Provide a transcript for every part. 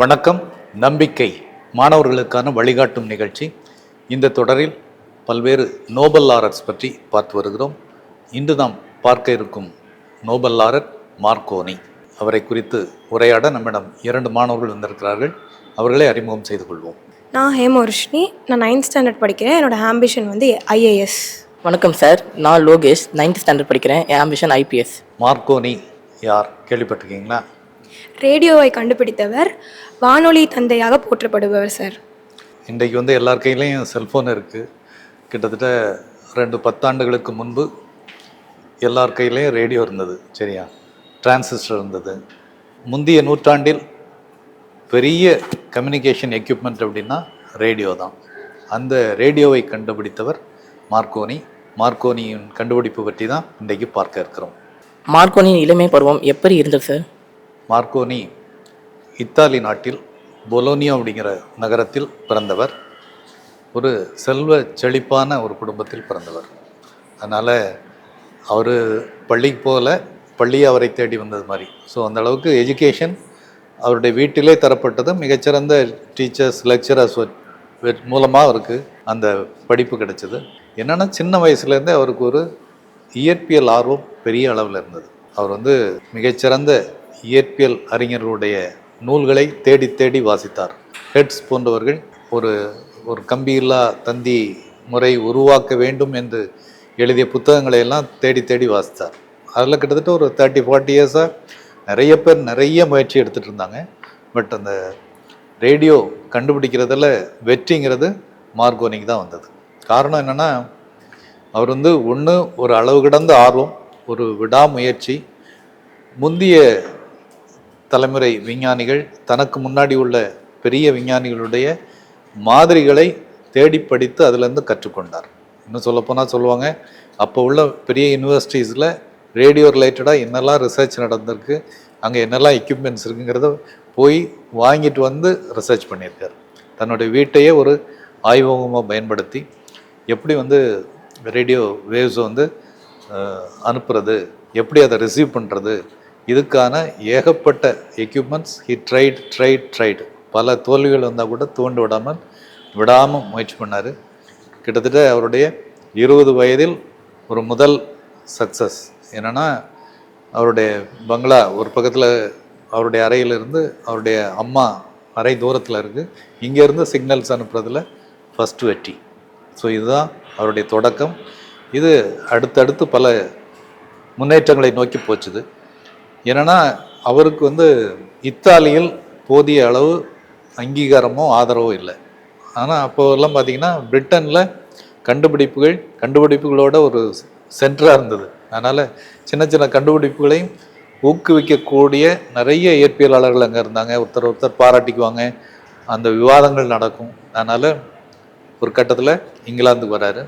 வணக்கம் நம்பிக்கை மாணவர்களுக்கான வழிகாட்டும் நிகழ்ச்சி. இந்த தொடரில் பல்வேறு நோபல் லாரட்ஸ் பற்றி பார்த்து வருகிறோம். இன்று நாம் பார்க்க இருக்கும் நோபல் லாரட் மார்க்கோனி அவரை குறித்து உரையாட நம்மிடம் இரண்டு மாணவர்கள் வந்திருக்கிறார்கள். அவர்களை அறிமுகம் செய்து கொள்வோம். நான் ஹேமவர்ஷினி. நான் நைன்த் ஸ்டாண்டர்ட் படிக்கிறேன். என்னோட ஆம்பிஷன் வந்து ஐஏஎஸ் வணக்கம் சார். நான் லோகேஷ் நைன்த் ஸ்டாண்டர்ட் படிக்கிறேன். என் ஆம்பிஷன் ஐபிஎஸ் மார்க்கோனி யார்? கேள்விப்பட்டிருக்கீங்களா? ரேடியோவை கண்டுபிடித்தவர் வானொலி தந்தையாக போற்றப்படுபவர் சார். இன்றைக்கு வந்து எல்லார் கையிலையும் செல்ஃபோன் இருக்குது கிட்டத்தட்ட ரெண்டு பத்தாண்டுகளுக்கு முன்பு எல்லார் கையிலையும் ரேடியோ இருந்தது சரியா? டிரான்சிஸ்டர் இருந்தது. முந்தைய நூற்றாண்டில் பெரிய கம்யூனிகேஷன் எக்யூப்மெண்ட் அப்படின்னா ரேடியோ தான். அந்த ரேடியோவை கண்டுபிடித்தவர் மார்க்கோனி. மார்க்கோனியின் கண்டுபிடிப்பு பற்றி தான் இன்றைக்கு பார்க்க இருக்கிறோம். மார்க்கோனின் இளமை பருவம் எப்படி இருந்தது சார்? மார்க்கோனி இத்தாலி நாட்டில் பொலோனியோ அப்படிங்கிற நகரத்தில் பிறந்தவர். ஒரு செல்வ செழிப்பான ஒரு குடும்பத்தில் பிறந்தவர். அதனால் அவர் பள்ளிக்கு போகல பள்ளி அவரை தேடி வந்தது மாதிரி. ஸோ அந்தளவுக்கு எஜுகேஷன் அவருடைய வீட்டிலே தரப்பட்டது மிகச்சிறந்த டீச்சர்ஸ் லெக்சரர்ஸ் மூலமாக அவருக்கு அந்த படிப்பு கிடைச்சது. என்னென்னா சின்ன வயசுலேருந்தே அவருக்கு ஒரு இயற்பியல் ஆர்வம் பெரிய அளவில் இருந்தது. அவர் வந்து மிகச்சிறந்த இயற்பியல் அறிஞர்களுடைய நூல்களை தேடி தேடி வாசித்தார். ஹெட்ஸ் போன்றவர்கள் ஒரு ஒரு கம்பியில்லா தந்தி முறை உருவாக்க வேண்டும் என்று எழுதிய புத்தகங்களை எல்லாம் தேடி தேடி வாசித்தார். அதில் கிட்டத்தட்ட ஒரு தேர்ட்டி ஃபார்ட்டி இயர்ஸாக நிறைய பேர் நிறைய முயற்சி எடுத்துகிட்டு இருந்தாங்க. பட் அந்த ரேடியோ கண்டுபிடிக்கிறதுல வெற்றிங்கிறது மார்கோனிக்கு தான் வந்தது. காரணம் என்னென்னா அவர் வந்து ஒன்று ஒரு அளவு கிடந்த ஆர்வம் ஒரு விடாமுயற்சி முந்திய தலைமுறை விஞ்ஞானிகள் தனக்கு முன்னாடி உள்ள பெரிய விஞ்ஞானிகளுடைய மாதிரிகளை தேடி படித்து அதுலேருந்து கற்றுக்கொண்டார். இன்னும் சொல்லப்போனால் சொல்லுவாங்க அப்போ உள்ள பெரிய யூனிவர்சிட்டிஸில் ரேடியோ ரிலேட்டடாக என்னெல்லாம் ரிசர்ச் நடந்திருக்கு அங்கே என்னெல்லாம் எக்யூப்மெண்ட்ஸ் இருக்குங்கிறத போய் வாங்கிட்டு வந்து ரிசர்ச் பண்ணியிருக்கார். தன்னுடைய வீட்டையே ஒரு ஆய்வகமாக பயன்படுத்தி எப்படி வந்து ரேடியோ வேவ்ஸை வந்து அனுப்புறது எப்படி அதை ரிசீவ் பண்ணுறது இதுக்கான ஏகப்பட்ட equipments he tried tried tried பல தோல்விகள் வந்தால் கூட தூண்டு விடாமல் விடாமல் முயற்சி பண்ணார். கிட்டத்தட்ட அவருடைய இருபது வயதில் ஒரு முதல் சக்ஸஸ் என்னென்னா அவருடைய பங்களா ஒரு பக்கத்தில் அவருடைய அறையிலிருந்து அவருடைய அம்மா அறை தூரத்தில் இருக்குது இங்கேருந்து சிக்னல்ஸ் அனுப்புறதுல ஃபஸ்ட்டு வெற்றி. ஸோ இதுதான் அவருடைய தொடக்கம். இது அடுத்தடுத்து பல முன்னேற்றங்களை நோக்கி போச்சுது. என்னன்னா அவருக்கு வந்து இத்தாலியில் போதிய அளவு அங்கீகாரமோ ஆதரவோ இல்லை. ஆனால் அப்போல்லாம் பார்த்தீங்கன்னா பிரிட்டனில் கண்டுபிடிப்புகள் கண்டுபிடிப்புகளோட ஒரு சென்டராக இருந்தது. அதனால் சின்ன சின்ன கண்டுபிடிப்புகளையும் ஊக்குவிக்கக்கூடிய நிறைய இயற்பியலாளர்கள் அங்கே இருந்தாங்க. ஒருத்தர் ஒருத்தர் பாராட்டிக்குவாங்க. அந்த விவாதங்கள் நடக்கும். அதனால் ஒரு கட்டத்தில் இங்கிலாந்துக்கு வராரு.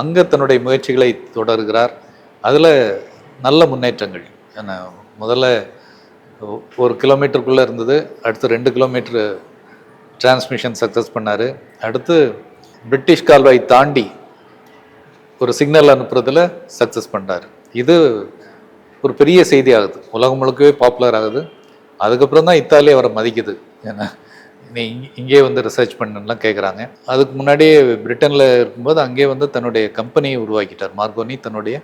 அங்கே தன்னுடைய முயற்சிகளை தொடர்கிறார். அதில் நல்ல முன்னேற்றங்கள். என்ன முதல்ல ஒரு கிலோமீட்டருக்குள்ளே இருந்தது அடுத்து ரெண்டு கிலோமீட்ரு டிரான்ஸ்மிஷன் சக்ஸஸ் பண்ணார். அடுத்து பிரிட்டிஷ் கால்வாய் தாண்டி ஒரு சிக்னல் அனுப்புறதுல சக்ஸஸ் பண்ணுறாரு இது ஒரு பெரிய செய்தி ஆகுது உலகம் முழுக்கவே பாப்புலர் ஆகுது. அதுக்கப்புறம் தான் இத்தாலி அவரை மதிக்குது. ஏன்னா நீ இங்கே வந்து ரிசர்ச் பண்ணலாம் கேட்குறாங்க அதுக்கு முன்னாடியே பிரிட்டனில் இருக்கும்போது அங்கேயே வந்து தன்னுடைய கம்பெனியை உருவாக்கிட்டார். மார்கோனி தன்னுடைய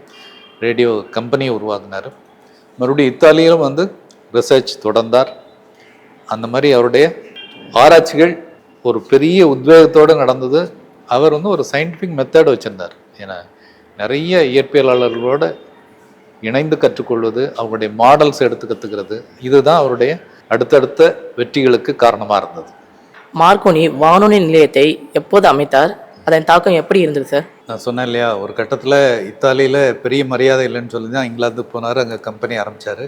ரேடியோ கம்பெனியை உருவாக்குனார். மறுபடியும் இத்தாலியிலும் வந்து ரிசர்ச் தொடர்ந்தார். அந்த மாதிரி அவருடைய ஆராய்ச்சிகள் ஒரு பெரிய உத்வேகத்தோடு நடந்தது. அவர் வந்து ஒரு சயின்டிஃபிக் மெத்தட் வச்சுருந்தார். ஏன்னா நிறைய இயற்பியலாளர்களோடு இணைந்து கற்றுக்கொள்வது அவருடைய மாடல்ஸ் எடுத்து கற்றுக்கிறது இதுதான் அவருடைய அடுத்தடுத்த வெற்றிகளுக்கு காரணமாக இருந்தது. மார்க்கோனி வானொலி நிலையத்தை எப்போது அமைத்தார்? அதன் தாக்கம் எப்படி இருந்தது சார் நான் சொன்னேன் இல்லையா ஒரு கட்டத்தில் இத்தாலியில் பெரிய மரியாதை இல்லைன்னு சொல்லி தான் இங்கிலாந்து போனார் அங்கே கம்பெனி ஆரம்பித்தார்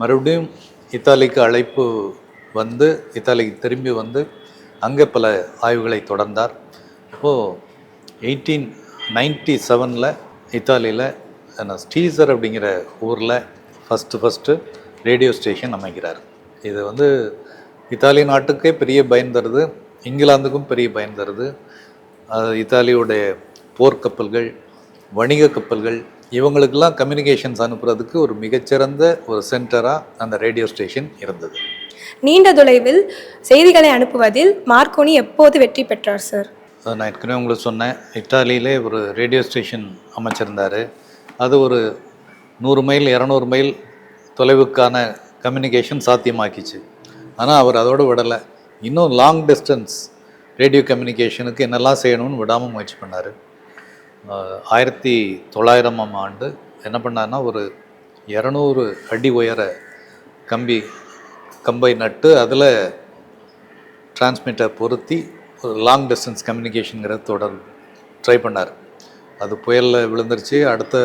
மறுபடியும் இத்தாலிக்கு அழைப்பு வந்து இத்தாலிக்கு திரும்பி வந்து அங்கே பல ஆய்வுகளை தொடர்ந்தார். அப்போது எயிட்டீன் நைன்டி செவனில் இத்தாலியில் ஸ்டீசர் அப்படிங்கிற ஊரில் ஃபஸ்ட்டு ஃபஸ்ட்டு ரேடியோ ஸ்டேஷன் அமைக்கிறார் இது வந்து இத்தாலி நாட்டுக்கே பெரிய பயன் தருது இங்கிலாந்துக்கும் பெரிய பயன் தருது. இத்தாலியோடைய போர்க்கப்பல்கள் வணிக கப்பல்கள் இவங்களுக்கெல்லாம் கம்யூனிகேஷன்ஸ் அனுப்புறதுக்கு ஒரு மிகச்சிறந்த ஒரு சென்டராக அந்த ரேடியோ ஸ்டேஷன் இருந்தது. நீண்ட தொலைவில் செய்திகளை அனுப்புவதில் மார்க்கோனி எப்போது வெற்றி பெற்றார் சார் நான் ஏற்கனவே உங்களுக்கு சொன்னேன் இத்தாலியிலே ஒரு ரேடியோ ஸ்டேஷன் அமைச்சிருந்தார். அது ஒரு நூறு மைல் இரநூறு மைல் தொலைவுக்கான கம்யூனிகேஷன் சாத்தியமாக்கிச்சு. ஆனால் அவர் அதோடு விடலை. இன்னும் லாங் டிஸ்டன்ஸ் ரேடியோ கம்யூனிகேஷனுக்கு என்னெல்லாம் செய்யணும்னு விடாமல் முயற்சி பண்ணார். ஆயிரத்தி தொள்ளாயிரமாம் ஆண்டு என்ன பண்ணார்னா ஒரு இரநூறு அடி உயர கம்பி கம்பை நட்டு அதில் டிரான்ஸ்மிட்டர் பொருத்தி ஒரு லாங் டிஸ்டன்ஸ் கம்யூனிகேஷனுங்கிற தொடர் ட்ரை பண்ணார். அது புயலில் விழுந்துருச்சு அடுத்த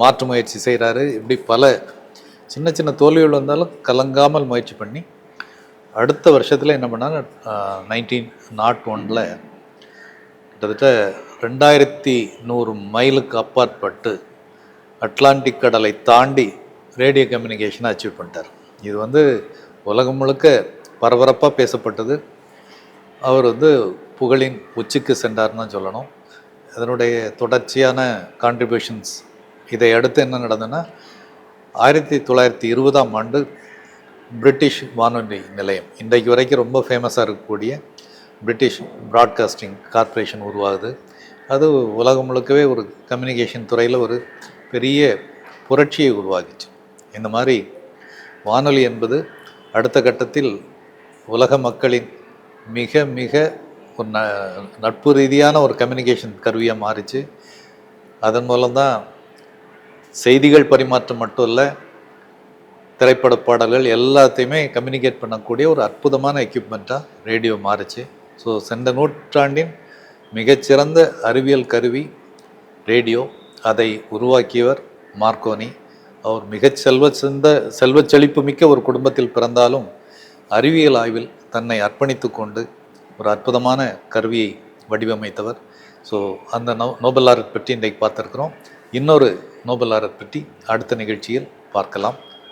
மாற்று முயற்சி செய்கிறாரு இப்படி பல சின்ன சின்ன தோல்விகள் வந்தாலும் கலங்காமல் முயற்சி பண்ணி அடுத்த வருஷத்தில் என்ன பண்ணாங்க? நைன்டீன் நாட் ஒனில் கிட்டத்தட்ட ரெண்டாயிரத்தி நூறு மைலுக்கு அப்பாற்பட்டு அட்லாண்டிக் கடலை தாண்டி ரேடியோ கம்யூனிகேஷனை அச்சீவ் பண்ணிட்டார். இது வந்து உலகம் முழுக்க பரபரப்பாக பேசப்பட்டது. அவர் வந்து புகழின் உச்சிக்கு சென்றார்னு தான் சொல்லணும். அதனுடைய தொடர்ச்சியான கான்ட்ரிபியூஷன்ஸ் இதை அடுத்து என்ன நடந்ததுன்னா ஆயிரத்தி தொள்ளாயிரத்தி இருபதாம் ஆண்டு பிரிட்டிஷ் வானொலி நிலையம். இன்றைக்கு வரைக்கும் ரொம்ப ஃபேமஸாக இருக்கக்கூடிய பிரிட்டிஷ் ப்ராட்காஸ்டிங் கார்ப்பரேஷன் உருவாகுது. அது உலகம் முழுக்கவே ஒரு கம்யூனிகேஷன் துறையில் ஒரு பெரிய புரட்சியை உருவாக்கிச்சு. இந்த மாதிரி வானொலி என்பது அடுத்த கட்டத்தில் உலக மக்களின் மிக மிக ஒரு ந நட்பு ரீதியான ஒரு கம்யூனிகேஷன் கருவியாக மாறிச்சு. அதன் மூலம்தான் செய்திகள் பரிமாற்றம் மட்டும் இல்லை திரைப்பட பாடல்கள் எல்லாத்தையுமே கம்யூனிகேட் பண்ணக்கூடிய ஒரு அற்புதமான எக்யூப்மெண்ட்டாக ரேடியோ மாறுச்சு. ஸோ சென்ற நூற்றாண்டின் மிகச்சிறந்த அறிவியல் கருவி ரேடியோ அதை உருவாக்கியவர் மார்க்கோனி. அவர் மிகச் செல்வ சிந்த செல்வச் செழிப்பு மிக்க ஒரு குடும்பத்தில் பிறந்தாலும் அறிவியல் ஆய்வில் தன்னை அர்ப்பணித்து கொண்டு ஒரு அற்புதமான கருவியை வடிவமைத்தவர். ஸோ அந்த நோ நோபல் ஆர்ட் பற்றி இன்றைக்கு பார்த்துருக்குறோம். இன்னொரு நோபல் ஆர்ட் பற்றி அடுத்த நிகழ்ச்சியில் பார்க்கலாம்.